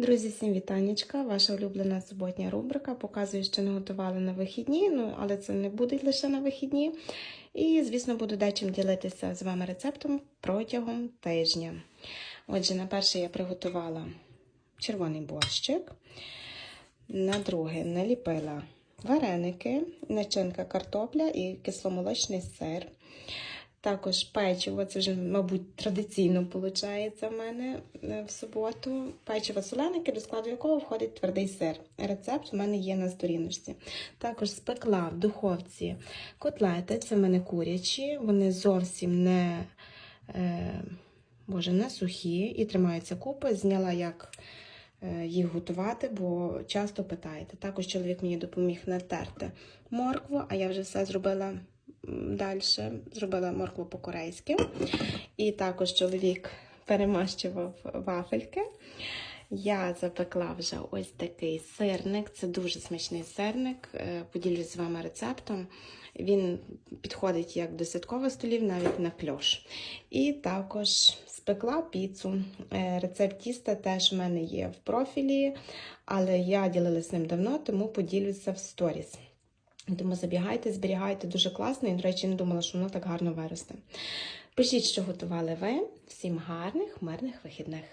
Друзі, всім вітаннячка! Ваша улюблена суботня рубрика. Показую, що не готувала на вихідні, ну але це не буде лише на вихідні. І, звісно, буду дечим ділитися з вами рецептом протягом тижня. Отже, на перше я приготувала червоний борщик, на друге наліпила вареники, начинка картопля і кисломолочний сир. Також печиво, це вже, мабуть, традиційно виходить в мене е, в суботу. Печиво соленики, до складу якого входить твердий сир. Рецепт у мене є на сторіночці. Також спекла в духовці котлети, це в мене курячі, вони зовсім не, е, боже, не сухі і тримаються купи. Зняла, як е, їх готувати, бо часто питаєте. Також чоловік мені допоміг натерти моркву, а я вже все зробила далі зробила моркву по-корейськи. І також чоловік перемащував вафельки. Я запекла вже ось такий сирник. Це дуже смачний сирник. Е, Поділюсь з вами рецептом. Він підходить як до святкових столів, навіть на кльош. І також спекла піцу. Е, Рецепт тіста теж в мене є в профілі, але я ділилася ним давно, тому поділюся в сторіс. Тому забігайте, зберігайте дуже класно і, до речі, не думала, що воно так гарно виросте. Пишіть, що готували ви. Всім гарних, мирних вихідних!